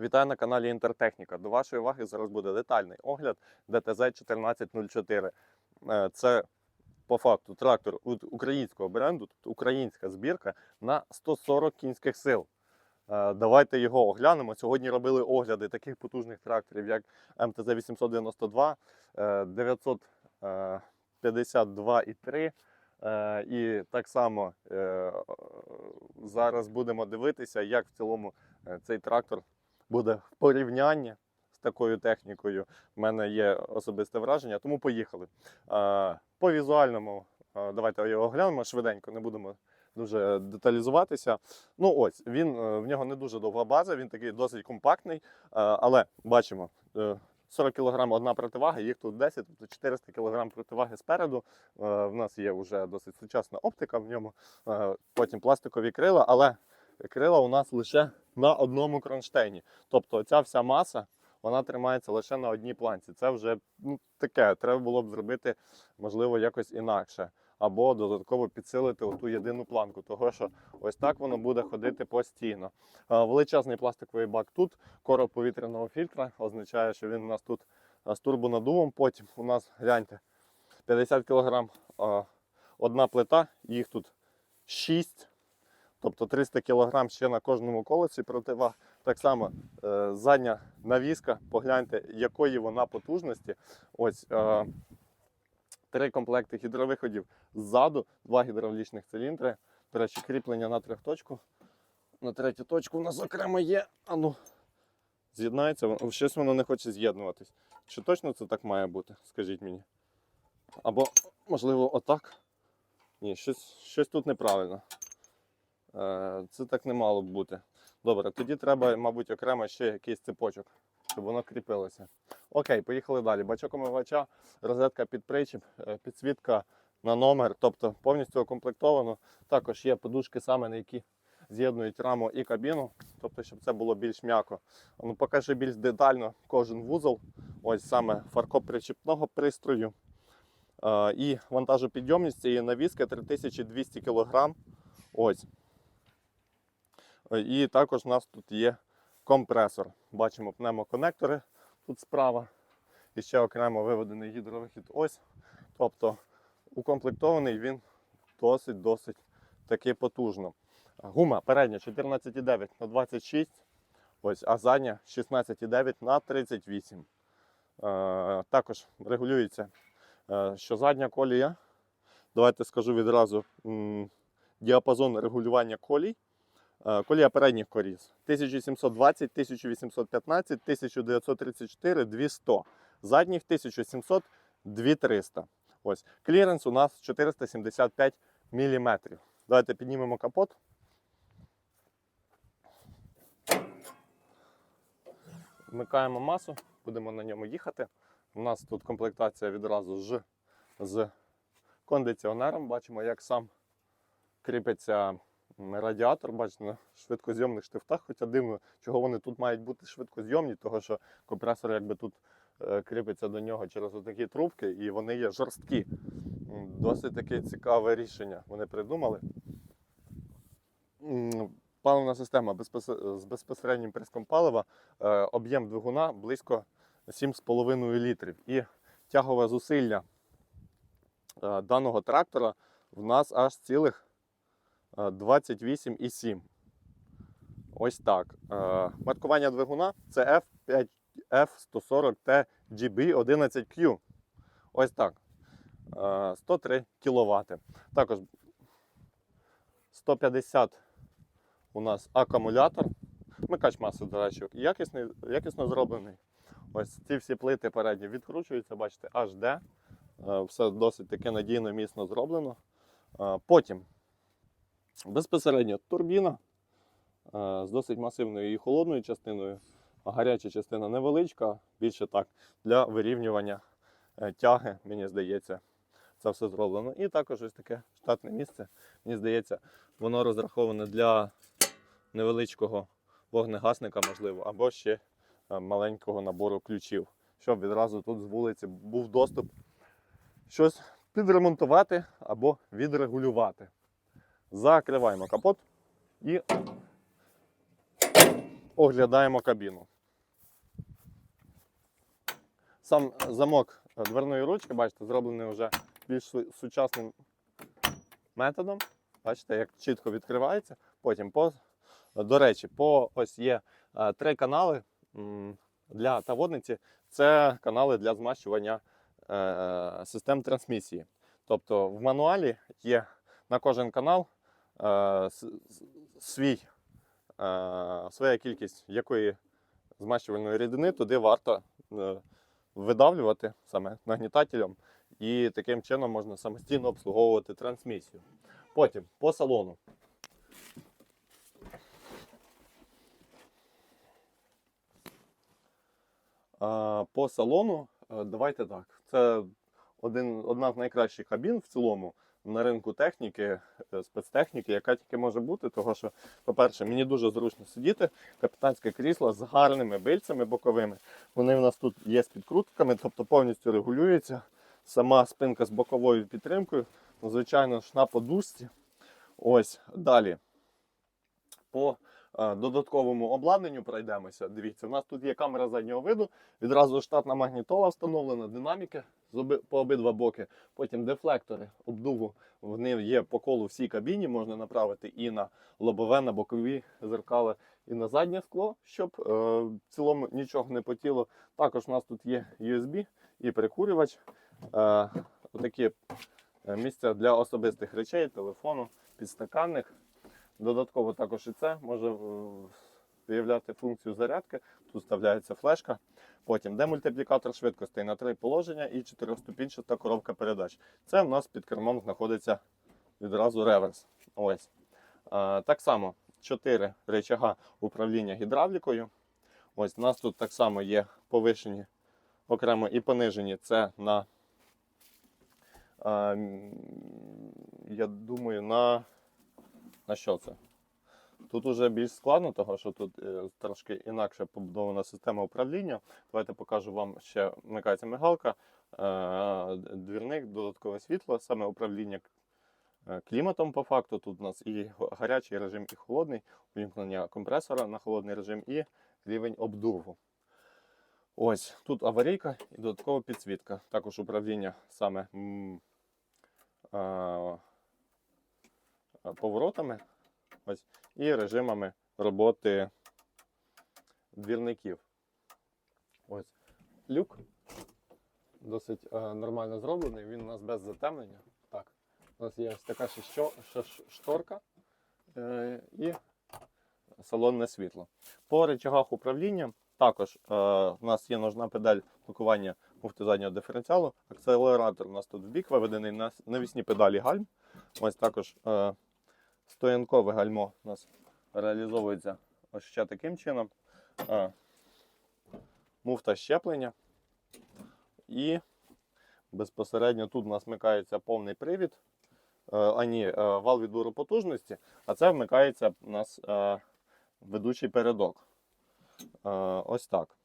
Вітаю на каналі Інтертехніка. До вашої уваги зараз буде детальний огляд ДТЗ 1404. Е, Це по факту трактор українського бренду, тобто українська збірка на 140 кінських сил. Е, Давайте його оглянемо. Сьогодні робили огляди таких потужних тракторів, як МТЗ 892, е, 952,3. Е, І так само зараз будемо дивитися, як в цілому цей трактор буде в порівнянні з такою технікою. У мене є особисте враження, тому поїхали. Е, По візуальному, е, давайте його оглянемо швиденько, не будемо дуже деталізуватися. Ну ось, він, е, в нього не дуже довга база, він такий досить компактний, е, але бачимо. е, 40 кг одна противага, їх тут 10, тобто 400 кг противаги спереду. Е, В нас є вже досить сучасна оптика в ньому, е, потім пластикові крила, але крила у нас лише на одному кронштейні. Тобто ця вся маса вона тримається лише на одній планці. Це вже ну, таке, треба було б зробити, можливо, якось інакше. Або додатково підсилити оту єдину планку, того що ось так воно буде ходити постійно. Величезний пластиковий бак тут, короб повітряного фільтра, означає, що він у нас тут з турбонадувом. Потім у нас гляньте 50 кг одна плита, їх тут 6. Тобто 300 кг ще на кожному колесі противаг. Так само е, задня навіска, погляньте, якої вона потужності. Ось е, три комплекти гідровиходів ззаду, два гідравлічних циліндри. До речі, кріплення на трьохточку. На третю точку у нас окремо є. А ну, з'єднається, щось воно не хоче з'єднуватись. Чи точно це так має бути? Скажіть мені. Або, можливо, отак. Ні, щось, щось тут неправильно. Е, Це так не мало б бути. Добре, тоді треба, мабуть, окремо ще якийсь цепочок, щоб воно кріпилося. Окей, поїхали далі. Бачок омивача, розетка під причіп, е, підсвітка на номер, тобто повністю укомплектовано. Також є подушки саме, на які з'єднують раму і кабіну, тобто, щоб це було більш м'яко. Ну, покажи більш детально кожен вузол. Ось саме фаркоп причіпного пристрою. Е, І вантажопідйомність цієї навіски 3200 кг. Ось. І також у нас тут є компресор. Бачимо пневмоконектори тут справа. І ще окремо виведений гідровихід ось. Тобто укомплектований він досить-досить таки потужно. Гума передня 14,9 на 26, ось, а задня 16,9 на 38. Е, також регулюється, е, що задня колія. Давайте скажу відразу діапазон регулювання колій. Е, Колія передніх коріз 1720, 1815, 1934, 200. Задніх 1700, 2300. Ось. Кліренс у нас 475 мм. Давайте піднімемо капот. Вмикаємо масу, будемо на ньому їхати. У нас тут комплектація відразу з, з кондиціонером. Бачимо, як сам кріпиться радіатор. Бачите, на швидкозйомних штифтах. Хоча дивно, чого вони тут мають бути швидкозйомні, того що компресор якби тут е, кріпиться до нього через такі трубки, і вони є жорсткі. Досить таке цікаве рішення вони придумали. Паливна система з безпосереднім приском палива, е, об'єм двигуна близько 7,5 літрів. І тягове зусилля е, даного трактора в нас аж цілих 28,7. Ось так. Е, Маркування двигуна це F5 F140T GB11Q. Ось так. Е, 103 кВт. Також 150 у нас акумулятор. Вмикач маси, до речі, якісний, якісно зроблений. Ось ці всі плити передні відкручуються, бачите, HD. Е, Все досить таки надійно, міцно зроблено. Е, Потім безпосередньо турбіна е, з досить масивною і холодною частиною. А Гаряча частина невеличка, більше так для вирівнювання е, тяги, мені здається, це все зроблено. І також ось таке штатне місце. Мені здається, воно розраховане для невеличкого вогнегасника, можливо, або ще е, маленького набору ключів, щоб відразу тут з вулиці був доступ щось підремонтувати або відрегулювати. Закриваємо капот і оглядаємо кабіну. Сам замок дверної ручки, бачите, зроблений вже більш сучасним методом. Бачите, як чітко відкривається. Потім, по, до речі, по ось є е, три канали для таводниці. Це канали для змащування е, систем трансмісії. Тобто в мануалі є на кожен канал свій, е, своя кількість якої змащувальної рідини туди варто е, видавлювати саме нагнітателем, і таким чином можна самостійно обслуговувати трансмісію. Потім по салону. По салону, е, давайте так. Це один, одна з найкращих кабін в цілому на ринку техніки, е, спецтехніки, яка тільки може бути. Тому що, по-перше, мені дуже зручно сидіти. Капітанське крісло з гарними бильцями боковими. Вони в нас тут є з підкрутками, тобто повністю регулюється. Сама спинка з боковою підтримкою. Звичайно ж на подушці. Ось далі. По додатковому обладнанню пройдемося. Дивіться, у нас тут є камера заднього виду, відразу штатна магнітола встановлена, динаміки по обидва боки. Потім дефлектори обдуву. Вони є по колу всій кабіні, можна направити і на лобове, на бокові зеркала, і на заднє скло, щоб е, в цілому нічого не потіло. Також у нас тут є USB і прикурювач. Е, отакі е, місця для особистих речей, телефону, підстаканних. Додатково також і це може е, виявляти функцію зарядки. Тут вставляється флешка. Потім демультиплікатор швидкостей на три положення і чотирьохступінчата коробка передач. Це в нас під кермом знаходиться відразу реверс. Ось. Так само чотири рычага управління гідравлікою. Ось у нас тут так само є повишені окремо і понижені. Це на, я думаю, на, на що це? Тут уже більш складно, тому що тут е, трошки інакше побудована система управління. Давайте покажу вам ще вмикається мигалка, е, двірник, додаткове світло, саме управління е, кліматом по факту. Тут у нас і гарячий режим, і холодний, увімкнення компресора на холодний режим і рівень обдуву. Ось тут аварійка і додаткова підсвітка. Також управління саме поворотами. Ось і режимами роботи двірників. Ось люк досить е, нормально зроблений, він у нас без затемнення. Так, у нас є ось така ще шторка е, і салонне світло. По речагах управління також е, у нас є ножна педаль блокування муфти заднього диференціалу. Акселератор у нас тут в бік виведений на навісні педалі гальм. Ось також е, стоянкове гальмо у нас реалізовується ось ще таким чином. А, муфта щеплення. І безпосередньо тут у нас вмикається повний привід, е, а ні, е, вал відбору потужності, а це вмикається у нас е, ведучий передок. Ось так.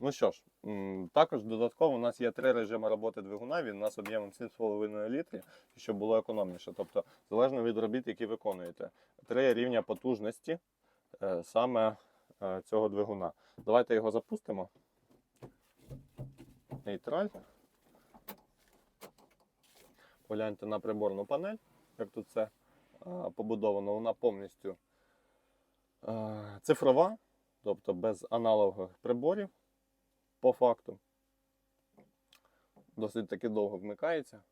Ну що ж, також додатково у нас є три режими роботи двигуна. Він у нас об'ємом 7,5 літрів, щоб було економніше. Тобто, залежно від робіт, які виконуєте. Три рівня потужності е, саме е, цього двигуна. Давайте його запустимо. Нейтраль. Погляньте на приборну панель, як тут це е, побудовано. Вона повністю цифрова, тобто без аналогових приборів по факту. Досить таки довго вмикається.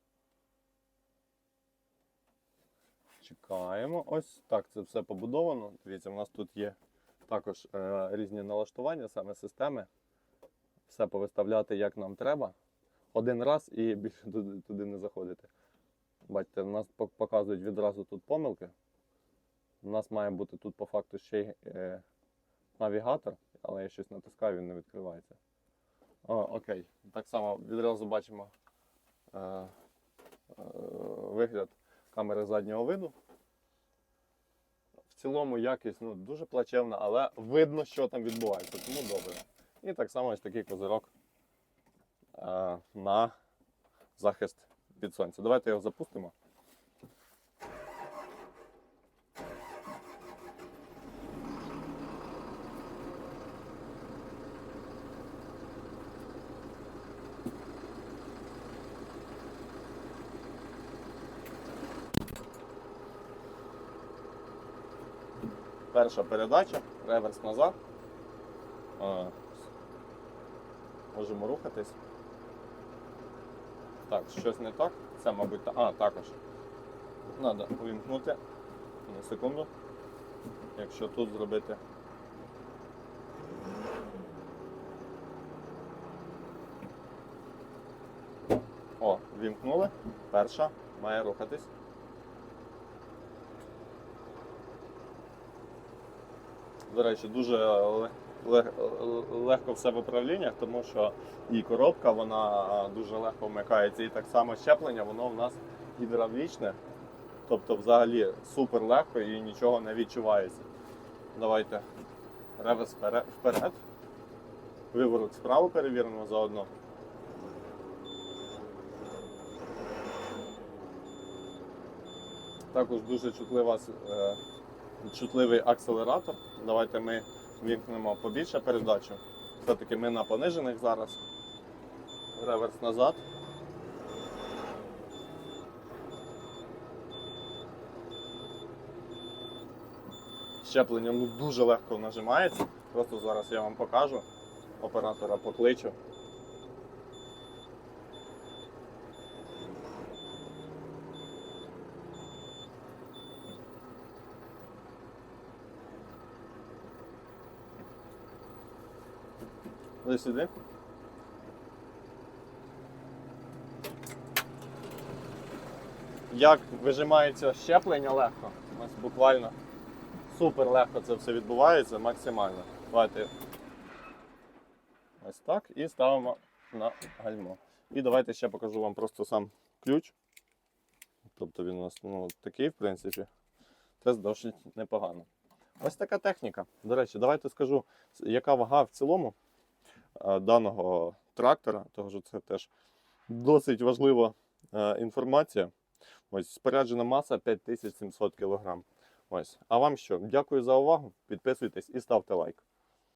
Чекаємо. Ось так це все побудовано. Дивіться, у нас тут є також е, різні налаштування, саме системи. Все повиставляти як нам треба. Один раз і більше туди, туди не заходити. Бачите, у нас показують відразу тут помилки. У нас має бути тут по факту ще й е, навігатор, але я щось натискаю, він не відкривається. О, окей. Так само відразу бачимо е, е, вигляд камери заднього виду. В цілому якість ну, дуже плачевна, але видно, що там відбувається, тому добре. І так само ось такий козирок е, на захист від сонця. Давайте його запустимо. Перша передача, реверс назад. А, Можемо рухатись. Так, щось не так. Це, мабуть, а, також. Треба увімкнути. На секунду. Якщо тут зробити. О, вімкнули. Перша має рухатись. До речі, дуже ле- ле- легко все в управліннях, тому що і коробка вона дуже легко вмикається, і так само щеплення, воно в нас гідравлічне. Тобто взагалі супер легко і нічого не відчувається. Давайте реверс вперед. Виворот справа перевіримо заодно. Також дуже чутлива, е, чутливий акселератор. Давайте ми вімкнемо побільше передачу. Все-таки ми на понижених зараз. Реверс назад. Щеплення ну, дуже легко нажимається. Просто зараз я вам покажу. Оператора покличу. Ви сюди. Як вижимається щеплення легко. Ось буквально супер легко це все відбувається, максимально. Давайте ось так і ставимо на гальмо. І давайте ще покажу вам просто сам ключ. Тобто він у нас ну, такий, в принципі. Це досить непогано. Ось така техніка. До речі, давайте скажу, яка вага в цілому даного трактора, тому що це теж досить важлива е, інформація. Ось споряджена маса 5700 кг. Ось. А вам що? Дякую за увагу. Підписуйтесь і ставте лайк.